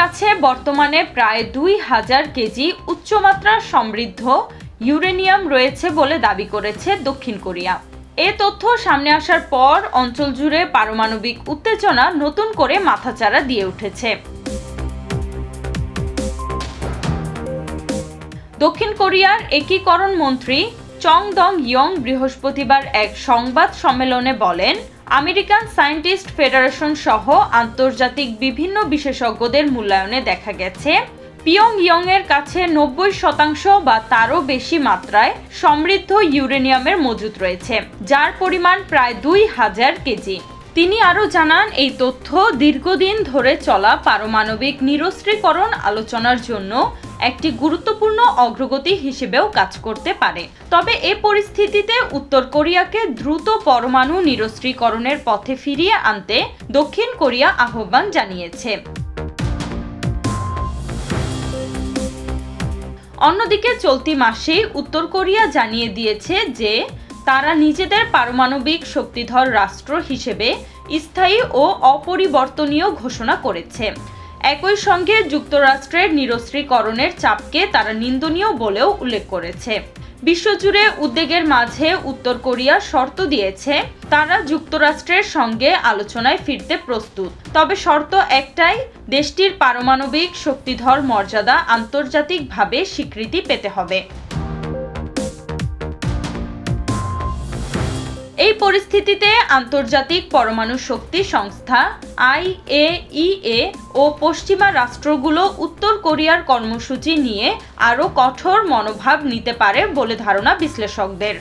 কাছে বর্তমানে প্রায় দুই হাজার কেজি উচ্চমাত্রার সমৃদ্ধ ইউরেনিয়াম রয়েছে বলে দাবি করেছে দক্ষিণ কোরিয়া। এ তথ্য সামনে আসার পর অঞ্চল জুড়ে পারমাণবিক উত্তেজনা নতুন করে মাথাচাড়া দিয়ে উঠেছে। দক্ষিণ কোরিয়ার একীকরণ মন্ত্রী চং দং ইয়ং বৃহস্পতিবার এক সংবাদ সম্মেলনে বলেন আমেরিকান সায়েন্টিস্ট ফেডারেশন সহ আন্তর্জাতিক বিভিন্ন বিশেষজ্ঞদের মূল্যায়নে দেখা গেছে পিয়ং এর কাছে নব্বই শতাংশ বা তারও বেশি মাত্রায় সমৃদ্ধ ইউরেনিয়ামের মজুদ রয়েছে, যার পরিমাণ প্রায় দুই হাজার কেজি। তিনি আরও জানান, এই তথ্য দীর্ঘদিন ধরে চলা পারমাণবিক নিরস্ত্রীকরণ আলোচনার জন্য একটি গুরুত্বপূর্ণ অগ্রগতি হিসেবেও কাজ করতে পারে। তবে এ পরিস্থিতিতে উত্তর কোরিয়াকে দ্রুত পরমাণু নিরস্ত্রীকরণের পথে ফিরিয়ে আনতে দক্ষিণ কোরিয়া আহ্বান জানিয়েছে। অন্যদিকে চলতি মাসেই উত্তর কোরিয়া জানিয়ে দিয়েছে যে, তারা নিজেদের পারমাণবিক শক্তিধর রাষ্ট্র হিসেবে স্থায়ী ও অপরিবর্তনীয় ঘোষণা করেছে। একই সঙ্গে যুক্তরাষ্ট্রের নিরস্ত্রীকরণের চাপকে তারা নিন্দনীয় বলেও উল্লেখ করেছে। বিশ্বজুড়ে উদ্বেগের মাঝে উত্তর কোরিয়া শর্ত দিয়েছে, তারা যুক্তরাষ্ট্রের সঙ্গে আলোচনায় ফিরতে প্রস্তুত। তবে শর্ত একটাই, দেশটির পারমাণবিক শক্তিধর মর্যাদা আন্তর্জাতিকভাবে স্বীকৃতি পেতে হবে। এই পরিস্থিতিতে আন্তর্জাতিক পরমাণু শক্তি সংস্থা আইএইএ ও পশ্চিমা রাষ্ট্রগুলো উত্তর কোরিয়ার কর্মসূচি নিয়ে আরও কঠোর মনোভাব নিতে পারে বলে ধারণা বিশ্লেষকদের।